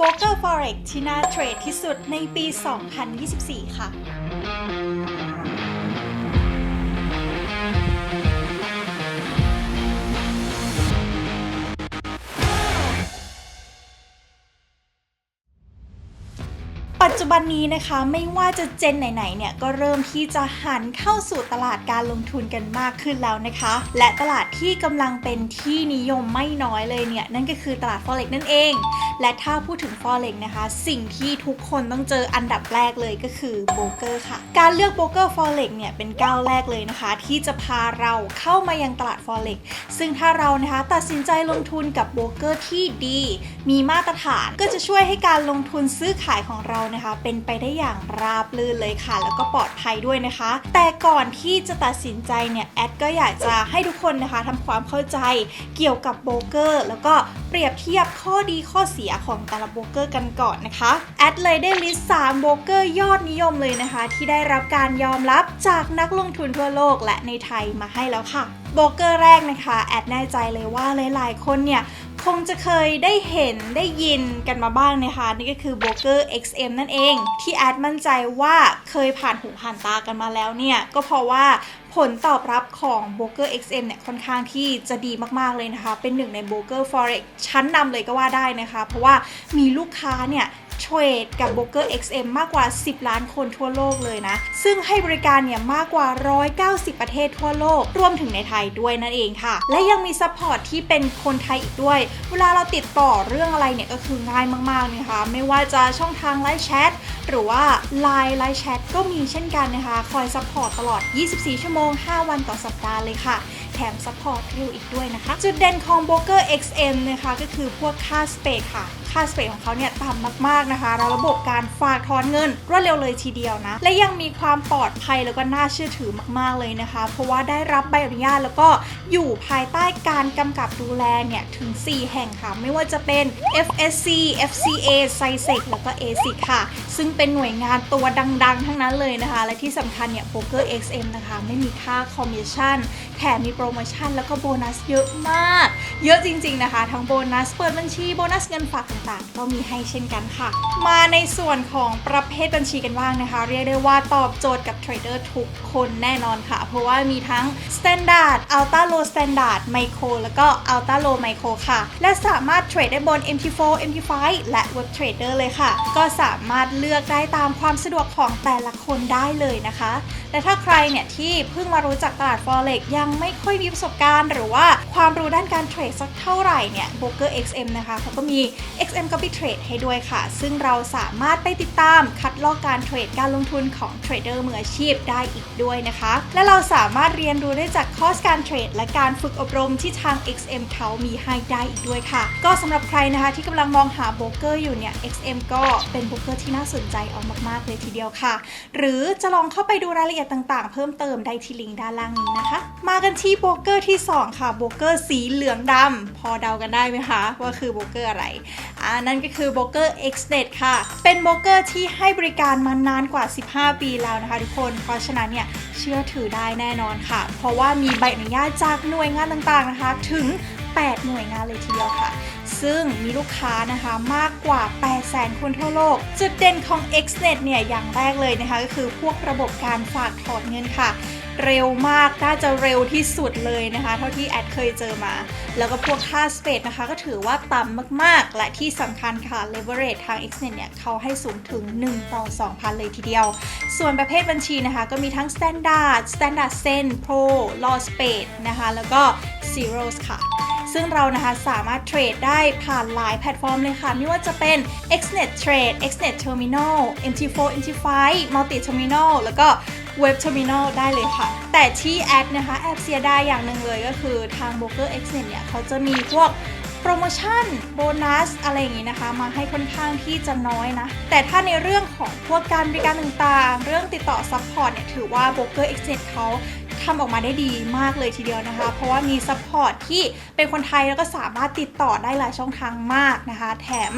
โบรกเกอร์ Forex ที่น่าเทรดที่สุดในปี 2024 ค่ะ ปัจจุบันนี้นะคะไม่ว่าจะเจนไหนๆเนี่ยก็เริ่มที่จะหันเข้าสู่ตลาดการลงทุนกันมากขึ้นแล้วนะคะ และตลาดที่กำลังเป็นที่นิยมไม่น้อยเลยเนี่ยนั่นก็คือตลาด forex นั่นเอง และถ้าพูดถึง forex นะคะ สิ่งที่ทุกคนต้องเจออันดับแรกเลยก็คือโบรกเกอร์ค่ะ การเลือกโบรกเกอร์ forex เนี่ยเป็นก้าวแรกเลยนะคะ ที่จะพาเราเข้ามายังตลาด forex ซึ่งถ้าเรานะคะตัดสินใจลงทุนกับโบรกเกอร์ที่ดี มีมาตรฐานก็จะช่วยให้การลงทุนซื้อขายของเรานะคะ เป็นไปได้อย่างราบรื่นเลยค่ะ แล้วก็ปลอดภัยด้วยนะคะ แต่ก่อนที่จะตัดสินใจเนี่ยแอดก็อยากจะให้ทุกคนนะคะทำความเข้าใจเกี่ยวกับโบรกเกอร์แล้วก็เปรียบเทียบข้อดีข้อเสียของแต่ละโบรกเกอร์กันก่อนนะคะ แอดเลยได้ลิสต์3โบรกเกอร์ยอดนิยมเลยนะคะ ที่ได้รับการยอมรับจากนักลงทุนทั่วโลกและในไทยมาให้แล้วค่ะโบรกเกอร์แรกนะคะ แอดแน่ใจเลยว่าหลายๆ คนเนี่ย งจะเคยได้เห็นได้ยินกันมาบ้างนะคะ นี่ก็คือโบรกเกอร์ XM นั่นเอง ที่แอดมั่นใจว่าเคยผ่านหูผ่านตากันมาแล้วเนี่ย ก็เพราะว่าผลตอบรับของโบรกเกอร์ XM เนี่ยค่อนข้างที่จะดีมาก ๆ เลยนะคะ เป็นหนึ่งในโบรกเกอร์ Forex ชั้นนำเลยก็ว่าได้นะคะ เพราะว่ามีลูกค้าเนี่ย เทรดกับโบรกเกอร์ XM มากกว่า 10 ล้านคนทั่วโลกเลยนะ ซึ่งให้บริการเนี่ยมากกว่า 190 ประเทศทั่วโลก รวมถึงในไทยด้วยนั่นเองค่ะ และยังมีซัพพอร์ตที่เป็นคนไทยอีกด้วย เวลาเราติดต่อเรื่องอะไรเนี่ยก็คือง่ายมากๆนะคะ ไม่ว่าจะช่องทางไลฟ์แชทหรือว่า Line ไลฟ์แชทก็มีเช่นกันนะคะ คอยซัพพอร์ตตลอด 24 ชั่วโมง 5 วันต่อสัปดาห์เลยค่ะ แถมซัพพอร์ตเร็วอีกด้วยนะคะ จุดเด่นของโบรกเกอร์ XM นะคะก็คือพวกค่าสเปกค่ะ ค่าสเปกของเขาเนี่ยต่ำมากๆนะคะแล้วระบบการฝากถอนเงินรวดเร็วเลยทีเดียวนะ และยังมีความปลอดภัยแล้วก็น่าเชื่อถือมากๆเลยนะคะ เพราะว่าได้รับใบอนุญาตแล้วก็อยู่ภายใต้การกำกับดูแลเนี่ยถึง 4 แห่งค่ะ ไม่ว่าจะเป็น FSC FCA c i s e c แล้วก็ ASIC ค่ะ ซึ่งเป็นหน่วยงานตัวดัง ๆ ทั้งนั้นเลยนะคะ และที่สำคัญเนี่ย Poker XM นะคะ ไม่มีค่าคอมมิชชั่น แถมมีโปรโมชั่นแล้วก็โบนัสเยอะมาก เยอะจริง ๆ นะคะ ทั้งโบนัสเปิดบัญชีโบนัสเงินฝากต่างๆ ก็มีให้เช่นกันค่ะ มาในส่วนของประเภทบัญชีกันบ้างนะคะ เรียกได้ว่าตอบโจทย์กับเทรดเดอร์ทุกคนแน่นอนค่ะ เพราะว่ามีทั้ง Standard Ultra Low Standard Micro แล้วก็ Ultra Low Micro ค่ะ และสามารถเทรดได้บน MT4 MT5 และ Web Trader เลยค่ะ ก็สามารถเลือกได้ตามความสะดวกของแต่ละคนได้เลยนะคะแต่ถ้าใครเนี่ยที่เพิ่งมารู้จักตลาด Forex ยังไม่ค่อยมีประสบการณ์ หรือว่าความรู้ด้านการเทรดสักเท่าไหร่เนี่ย Broker XM นะคะเขาก็มี XM Copy Trade ให้ด้วยค่ะ ซึ่งเราสามารถไปติดตามคัดลอกการเทรดการลงทุนของเทรดเดอร์มืออาชีพได้อีกด้วยนะคะ และเราสามารถเรียนรู้ได้จากคอร์สการเทรดและการฝึกอบรมที่ทาง XM เขามีให้ได้อีกด้วยค่ะ ก็สำหรับใครนะคะที่กำลังมองหาโบรกเกอร์อยู่เนี่ย XM ก็เป็นโบรกเกอร์ที่น่าสนใจเอามากๆเลยทีเดียวค่ะ หรือจะลองเข้าไปดูรายละเอียดต่างๆ เพิ่มเติมได้ที่ลิงก์ด้านล่างนี้นะคะ มากันที่โบรกเกอร์ที่ 2 ค่ะโบรกเกอร์สีเหลืองดำพอเดากันได้ไหมคะว่าคือโบรกเกอร์อะไรอ่านั่นก็คือโบรกเกอร์ XNet ค่ะ เป็นโบรกเกอร์ที่ให้บริการมานานกว่า 15 ปีแล้วนะคะทุกคน เพราะฉะนั้นเนี่ยเชื่อถือได้แน่นอนค่ะ เพราะว่ามีใบอนุญาตจากหน่วยงานต่างๆนะคะ ถึง 8 หน่วยงานเลยทีเดียวค่ะ ซึ่งมีลูกค้านะคะมากกว่า 800,000 คนทั่วโลก จุดเด่นของ XNet เนี่ยอย่างแรกเลยนะคะ ก็คือพวกระบบการฝากถอนเงินค่ะ เร็วมากน่าจะเร็วที่สุดเลยนะคะ เท่าที่แอดเคยเจอมา แล้วก็พวกค่าสเปดนะคะ ก็ถือว่าต่ำมากๆ และที่สำคัญค่ะ leverage ทาง XNet เนี่ยเขาให้สูงถึง 1 ต่อ 2,000 เลยทีเดียว ส่วนประเภทบัญชีนะคะ ก็มีทั้ง standard standard sen pro law spade นะคะ แล้วก็ zeros ค่ะ ซึ่งเรานะคะสามารถเทรดได้ผ่านหลายแพลตฟอร์มเลยค่ะ ไม่ว่าจะเป็น XNet Trade XNet Terminal MT4 MT5 Multi Terminal แล้วก็ Web Terminal ได้เลยค่ะ แต่ที่แอดนะคะ แอบเสียดายอย่างหนึ่งเลยก็คือทาง Broker XNet เนี่ย เขาจะมีพวกโปรโมชั่น โบนัส อะไรอย่างนี้นะคะ มาให้ค่อนข้างที่จะน้อยนะ แต่ถ้าในเรื่องของพวกการบริการต่างๆ เรื่องติดต่อซัพพอร์ตเนี่ย ถือว่า Broker Xnet เขา ทำออกมาได้ดีมากเลยทีเดียวนะคะ เพราะว่ามีซัพพอร์ตที่เป็นคนไทยแล้วก็สามารถติดต่อได้หลายช่องทางมากนะคะ แถม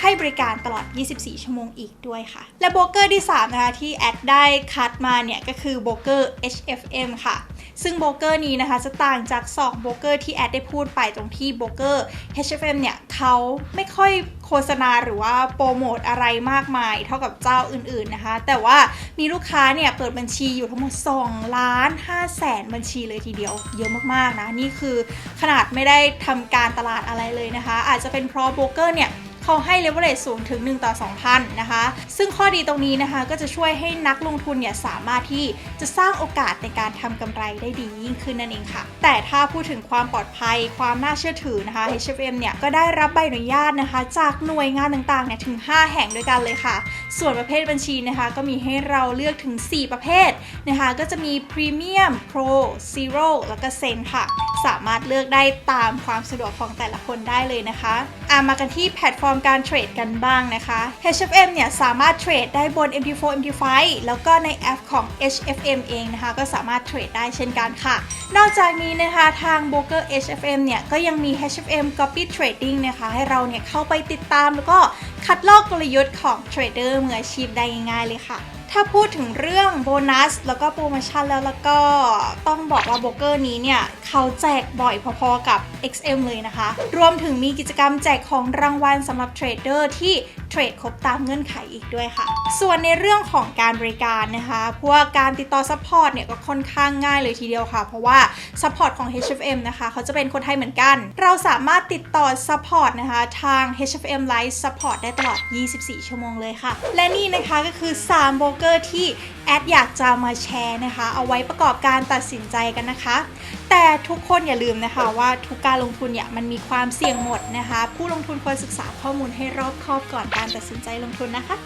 ให้บริการตลอด 24 ชั่วโมงอีกด้วยค่ะ และโบรกเกอร์ที่ 3 นะคะ ที่แอดได้คัดมาเนี่ย ก็คือโบรกเกอร์ HFM ค่ะ ซึ่งโบรกเกอร์นี้นะคะจะต่างจาก2โบรกเกอร์ที่แอดได้พูดไปตรงที่โบรกเกอร์ HFM เนี่ยเขาไม่ค่อยโฆษณาหรือว่าโปรโมทอะไรมากมาย เท่ากับเจ้าอื่นๆนะคะ แต่ว่ามีลูกค้าเนี่ยเปิดบัญชีอยู่ทั้งหมด2ล้าน5แสนบัญชีเลยทีเดียว เยอะมากๆนะนี่คือขนาดไม่ได้ทำการตลาดอะไรเลยนะคะ อาจจะเป็นเพราะโบรกเกอร์เนี่ย เขาให้ leverage สูงถึง 1 ต่อ 2,000 นะคะ ซึ่งข้อดีตรงนี้นะคะก็จะช่วยให้นักลงทุนเนี่ยสามารถที่จะสร้างโอกาสในการทำกำไรได้ดียิ่งขึ้นนั่นเองค่ะ แต่ถ้าพูดถึงความปลอดภัยความน่าเชื่อถือนะคะ HFM เนี่ยก็ได้รับใบอนุญาตนะคะ จากหน่วยงานต่างๆเนี่ยถึง 5 แห่งด้วยกันเลยค่ะ ส่วนประเภทบัญชีนะคะ ก็มีให้เราเลือกถึง 4 ประเภทนะคะ ก็จะมี Premium Pro Zero แล้วก็ Zen ค่ะ สามารถเลือกได้ตามความสะดวกของแต่ละคนได้เลยนะคะอะมากันที่แพลตฟอร์มการเทรดกันบ้างนะคะ HFM เนี่ยสามารถเทรดได้บน MT4 MT5 แล้วก็ในแอปของ HFM เองนะคะ ก็สามารถเทรดได้เช่นกันค่ะ นอกจากนี้นะคะทาง b r o k e r HFM เนี่ยก็ยังมี HFM Copy Trading นะคะ ให้เราเนี่ยเข้าไปติดตามแล้วก็ คัดลอกกลยุทธ์ของเทรดเดอร์มืออาชีพได้ง่ายๆเลยค่ะ ถ้าพูดถึงเรื่องโบนัส แล้วก็โปรโมชั่นแล้วแล้วก็ต้องบอกว่าโบรกเกอร์นี้เนี่ย เขาแจกบ่อยพอๆกับ XM เลยนะคะ รวมถึงมีกิจกรรมแจกของรางวัลสำหรับเทรดเดอร์ที่เทรดครบตามเงื่อนไขอีกด้วยค่ะ ส่วนในเรื่องของการบริการนะคะ พวกการติดต่อซัพพอร์ตเนี่ยก็ค่อนข้างง่ายเลยทีเดียวค่ะ เพราะว่าซัพพอร์ตของ HFM นะคะ เขาจะเป็นคนไทยเหมือนกัน เราสามารถติดต่อซัพพอร์ตนะคะ ทาง HFM Live Support ได้ตลอด 24 ชั่วโมงเลยค่ะ และนี่นะคะก็คือ 3 โบรกเกอร์ที่แอดอยากจะมาแชร์นะคะ เอาไว้ประกอบการตัดสินใจกันนะคะ แต่ทุกคนอย่าลืมนะคะว่าทุกการลงทุนเนี่ยมันมีความเสี่ยงหมดนะคะ ผู้ลงทุนควรศึกษาข้อมูลให้รอบคอบก่อนการตัดสินใจลงทุนนะคะ